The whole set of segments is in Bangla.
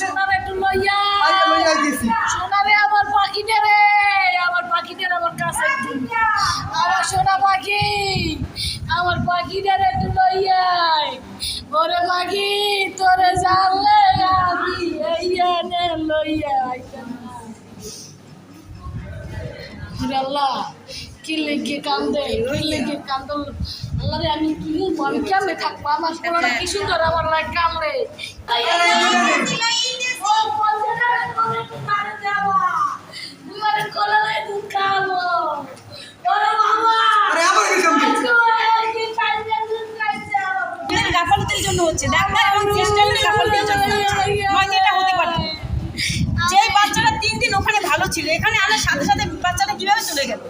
সোনারে একটু লইয়া। লইয়া আইতেছি। সোনারে আমার পাখিটা রে আমার পাখিটার আমার কাছে আমার সোনা পাখি আমার পাখিটার একটু লইয়া আয়। ওরে পাখি তোরে জানলে আমি লইয়া আল্লাহ কি লেগে কান্দে কি লেগে কান্দ আল্লাহ আমি কি বলব আমি কেমনে থাকব? আমার কি সুন্দর আমার লাগে কামড়ে। হচ্ছে। সিস্টেমের নয়তো এটা হতে পারত। যে বাচ্চাটা তিন দিন ওখানে ভালো ছিল এখানে আনার সাথে সাথে বাচ্চাটা কীভাবে চলে গেল?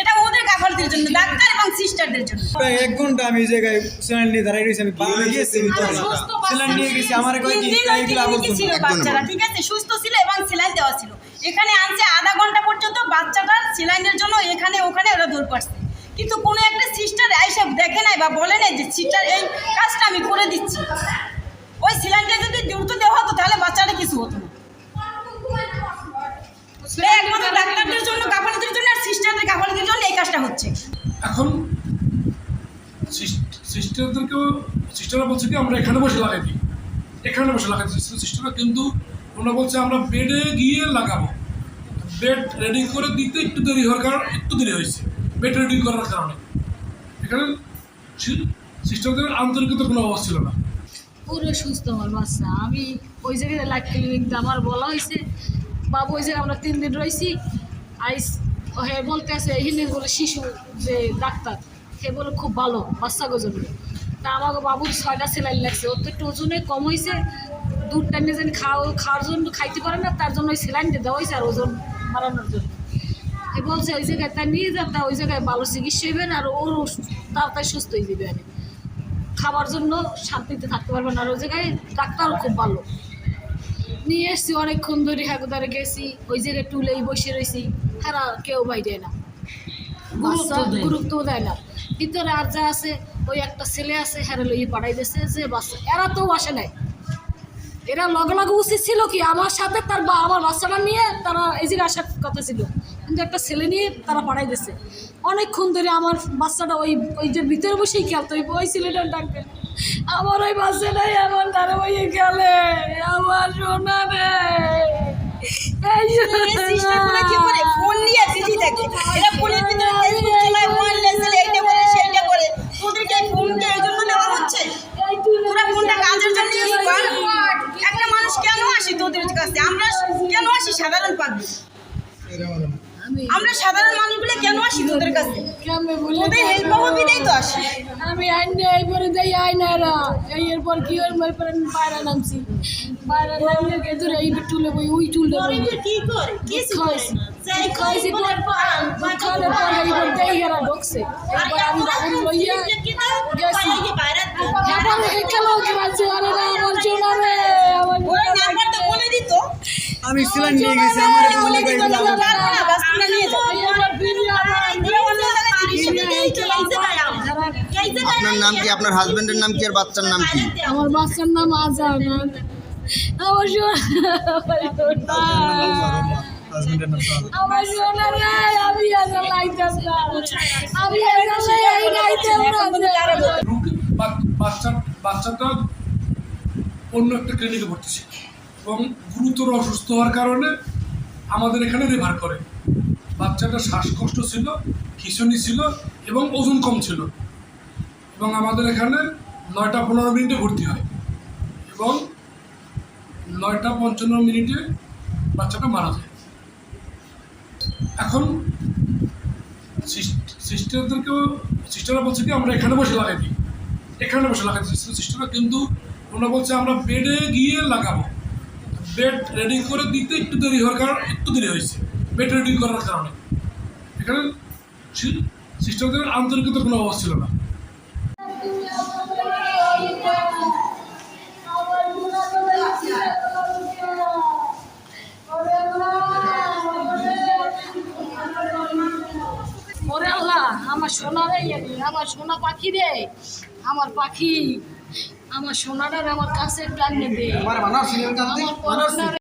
এটা ওদের জন্য ডাক্তার এবং সিস্টারদের জন্য। প্রায় এক ঘণ্টা আমি জায়গায় স্যালাইন নিয়ে দাঁড়াই রয়েছি আমি বাবা গিয়েছি ভিতরে নিয়ে গেছি আমার কয় কি এইগুলো ক্লিনিকে ছিল বাচ্চারা ঠিক আছে? সুস্থ ছিল এবং সেলাইন দেওয়া ছিল। এখানে আনছে আধা ঘণ্টা পর্যন্ত বাচ্চাটার সেলাইনের জন্য এখানে ওখানে ওরা দৌড় পাচ্ছে কিন্তু কোনো একটা সিস্টার এইসব দেখে নাই বা বলে নাই যে সিস্টার এই কাজটা আমি করে দিচ্ছি। ওই সিলাইনটা যদি দ্রুত দেওয়া হতো তাহলে বাচ্চাটা কিছু হতো না। একমাত্র ডাক্তারদের জন্য গাফালিদের জন্য আর সিস্টারদের গাফালিদের জন্য এই কাজটা হচ্ছে। এখন সিস্টারদেরকেও সিস্টাররা বলছে কি আমরা এখানে বসে লাগাই দিই। এখানে বসে লাগাই দিই। সিস্টাররা কিন্তু ওনারা বলছে আমরা বেডে গিয়ে লাগাবো। বেড রেডি করে দিতে একটু দেরি হওয়ার কারণ একটু দেরি হয়েছে। বেড করার কারণে। এখানে সি- সিস্টারদের আন্তরিকতার কোনো অভাব ছিল না। পুরো সুস্থ আমার বাচ্চা আমি ওই জায়গায় লাইট ক্লিনিক আমার বলা হয়েছে। বাবু, ওই জায়গায় আমরা তিন দিন রয়েছি। আইস, হে বলতে আছে হিন্দি বলে শিশু যে ডাক্তার সে বলে খুব ভালো, বাচ্চা জন্য। তা আমাকে বাবুর ছয়টা সেলাই লাগছে। ওর তো একটু ওজনে কম হয়েছে। দুধ টাইনে জানি খাওয়া খাওয়ার জন্য খাইতে পারে না, তার জন্য ওই সেলাইনটা দেওয়া হয়েছে আর ওজন বাড়ানোর জন্য। বলছে ওই জায়গায় তা নিয়ে যান তা ওই জায়গায় ভালো চিকিৎসা হইবেন আর ওর তাড়াতাড়ি সুস্থ হয়ে যাবে আর। খাবার জন্য শান্তিতে থাকতে পারবেন আর ওই জায়গায় ডাক্তারও খুব ভালো। নিয়ে এসছি অনেকক্ষণ ধরে হাগুদারে গেছি ওই জায়গায় টুলেই বসে রয়েছি হারা কেউ বাইরে না। গুরুত্ব গুরুত্ব দেয় না। ভিতরে আর যা আছে ওই একটা ছেলে আছে হ্যাঁ লইয়ে পাঠাই দিয়েছে যে বাচ্চা এরা তো আসে নাই। এরা লগে লগে উচিত ছিল কি? আমার সাথে তার বা আমার বাচ্চাটা নিয়ে তারা এই জায়গায় আসার কথা ছিল। কিন্তু একটা ছেলে নিয়ে তারা পাঠাই দিয়েছে অনেকক্ষণ ধরে আমার বাচ্চাটা ওই ওই যে ভিতরে বসেই খেলতো। ওই ওই ছেলেটার ডাকবে আমার ওই বাচ্চাটাই আমার তারা বইয়ে খেলে, আমার নিয়ে আসি সাধারণ পাবলিক। আমরা সাধারণ মানুষগুলো কেন আসি তোদের কাছে? তোদের হেল্প পাবো বিদায় তো আসি। আমি আইনে এইবারে যাই আইনারা এই এরপর কি হল মই আমি বাইরে নামছি। বাইরে নামলে কে দূরে এই টুলে বই ওই টুলে বই কি করে? খাইছি। খাইছি পর খালে পরে এইবার দেই গেরা ঢুকছে। এইবার আমি বাবুর লইয়া গেছি। এবার এই কালো কি বাজে আরে না আমার জোনা রে আমার ওই নাম্বারটা বলে দিত আমি স্যালাইন নিয়ে গেছি আমার বলে বলে দিত গেল না বাস তোমরা নিয়ে যাও আপনার নাম কি আপনার হাজবেন্ডের নাম কি আর বাচ্চার নাম কি আমার বাচ্চার নাম আজান আমার সোনা হাজবেন্ডের নাম তো আমার সোনা রে আমি আজান লাইতাম না আমি আজান লাই লাইতাম না বাচ্চা বাচ্চাটা অন্য একটা ক্লিনিকে ভর্তি ছিল এবং গুরুতর অসুস্থ হওয়ার কারণে আমাদের এখানে রেফার করে। বাচ্চাটা শ্বাসকষ্ট ছিল, খিঁচুনি ছিল এবং ওজন কম ছিল। এবং আমাদের এখানে নয়টা পনেরো মিনিটে ভর্তি হয় এবং নয়টা পঞ্চান্ন মিনিটে বাচ্চাটা মারা যায়। এখন সিস- সিস্টারদেরকেও সিস্টাররা বলছে কি, আমরা এখানে বসে লাগাই দিই। এখানে বসে লাগাই দিই। সিস্টাররা কিন্তু ওনারা বলছে, আমরা বেডে গিয়ে লাগাবো। বেড রেডি করে দিতে একটু দেরি হওয়ার কারণ একটু দেরি হয়েছে। বেড রেডি করার কারণে। এখানে সি- সিস্টারদের আন্তরিকতার কোনো অভাব ছিল না। আমার সোনা রে, আমার সোনা পাখি রে। আমার পাখি। আমার সোনাটার আমার কাছে টান নেবে। আমার